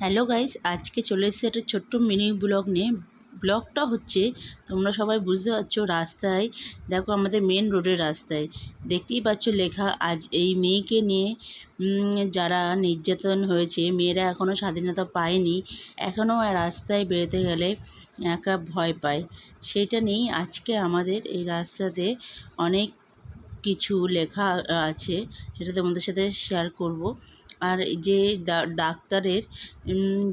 Hello guys, আজকে চলে এসেছে একটা ছোট্ট মিনি ব্লগ নিয়ে। ব্লগটা হচ্ছে, তোমরা সবাই বুঝতে পারছ, রাস্তায়, দেখো আমাদের মেন রোডের রাস্তায়। দেখতেই পাচ্ছ লেখা, আজ এই মেয়েকে নিয়ে যারা নির্যাতন হয়েছে, মেয়েরা এখনও স্বাধীনতা পায়নি এখনও রাস্তায় বেরোতে গেলে একা ভয় পায়। সেটা নিয়েই আজকে আমাদের এই রাস্তাতে অনেক কিছু লেখা আছে, সেটা তোমাদের সাথে শেয়ার করব। আর যে ডাক্তারের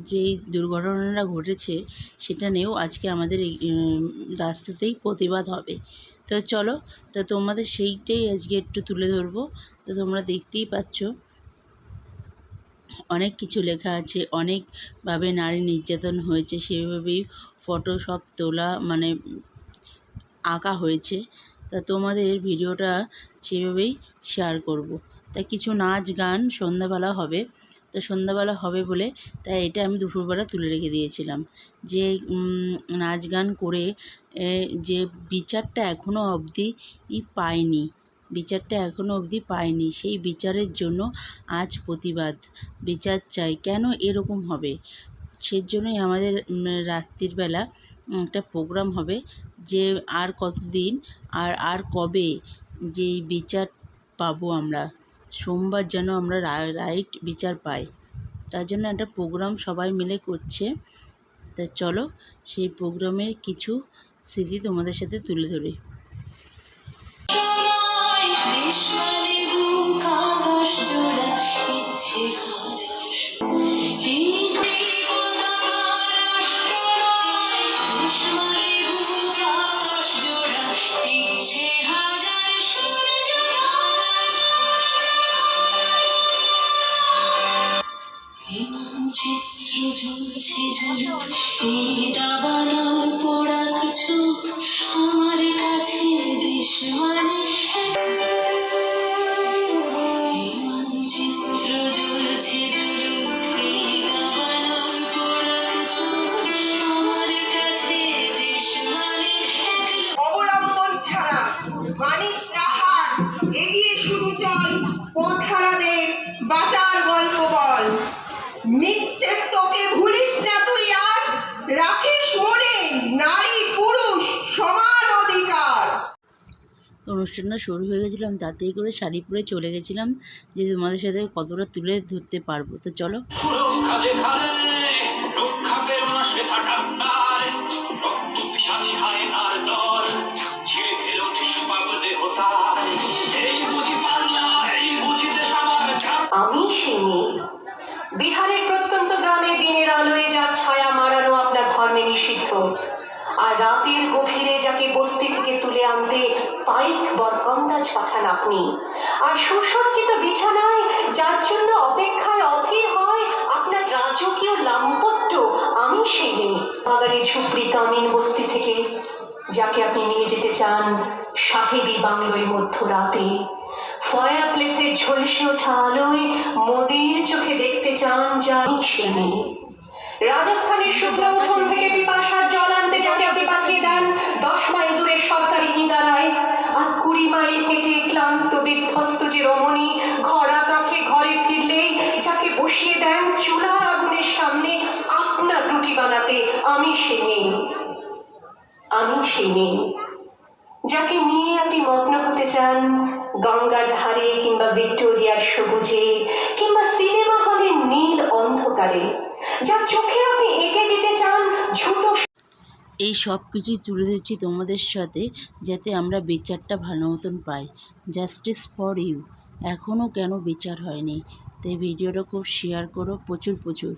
যেই দুর্ঘটনাটা ঘটেছে, সেটা নিয়েও আজকে আমাদের এই রাস্তাতেই প্রতিবাদ হবে। তো চলো, তো তোমাদের সেইটাই আজকে একটু তুলে ধরবো। তো তোমরা দেখতেই পাচ্ছ, অনেক কিছু লেখা আছে, অনেকভাবে নারী নির্যাতন হয়েছে, সেভাবেই ফটো সব তোলা মানে আঁকা হয়েছে। তা তোমাদের ভিডিওটা সেভাবেই শেয়ার করব। তা কিছু নাচ, গান সন্ধ্যাবেলা হবে। তো সন্ধ্যাবেলা হবে বলে তাই এটা আমি দুপুরবেলা তুলে রেখে দিয়েছিলাম। যে নাচ, গান করে যে বিচারটা এখনও অবধি পায়নি বিচারটা এখনও অবধি পায়নি সেই বিচারের জন্য আজ প্রতিবাদ। বিচার চাই, কেন এরকম হবে? সেই জন্যই আমাদের রাত্রির বেলা একটা প্রোগ্রাম হবে যে আর কতদিন আর আর কবে যে বিচার পাবো আমরা। সোমবার যেন আমরা রাইট বিচার পাই। তার জন্য একটা প্রোগ্রাম সবাই মিলে করছে। তা চলো, সেই প্রোগ্রামের কিছু স্মৃতি তোমাদের সাথে তুলে ধরি। কিছু আমার কাছে মানে মানচিত্র মানে ছাড়া মানিস নাহার এগিয়ে শুরু চল। পথ হারাদের বাঁচার গল্প বল। মিথ্যে তোকে ভুলিস না তুই আর। রাখিস মনে নারী পুরুষ সমান অধিকার। অনুষ্ঠানটা শুরু হয়ে গেছিলাম আমি তাড়াতাড়ি করে শাড়ি পরে চলে গেছিলাম যে তোমাদের সাথে কতটা তুলে ধরতে পারব। তো চলো। রক্ষা সে থাকার আর রাতের গভীরে যাকে বস্তি থেকে তুলে আনতে পাইক বরকন্দাজ পাঠান আপনি। আর সুসজ্জিত বিছানায় যার জন্য অপেক্ষায় অধীর হয় আপনার রাজকীয় লাম্পট্য, আমি সেই মেয়ে। বাগানের ঝুপড়ি তামিন বস্তি থেকে, যাকে আপনি নিয়ে যেতে চান সাহেবী বাংলোয় মধ্যরাতে ফয়া প্লেসের ঝলসে ওঠা আলোয় মোদির চোখে দেখতে চান জানি সে মেয়ে। রাজস্থানের শুক্র উঠোন থেকে পিপাসার জল যাকে আপনি পাঠিয়ে দেন। দশ মাইল দূরের সরকারি নিগারায় আর কুড়ি মাইল হেঁটে ক্লান্ত, বিধ্বস্ত যে রমণী ঘর কাঁখে ঘরে ফিরলেই যাকে বসিয়ে দেন চুলার আগুনের সামনে, আপনার রুটি বানাতে আমি সে মেয়ে। আমি সে মেয়ে। যাকে নিয়ে আপনি মগ্ন হতে চান, গঙ্গার ধারে কিংবা ভিক্টোরিয়ার সবুজে, কিংবা সিনেমা হলের নীল অন্ধকারে, যার চোখে আপনি এঁকে দিতে চান ছোট এই সব কিছুই তুলে ধরছি তোমাদের সাথে যাতে আমরা বিচারটা ভালো মতন পাই। জাস্টিস ফর ইউ এখনও কেন বিচার হয়নি? তাই ভিডিওটা খুব শেয়ার করো, প্রচুর প্রচুর।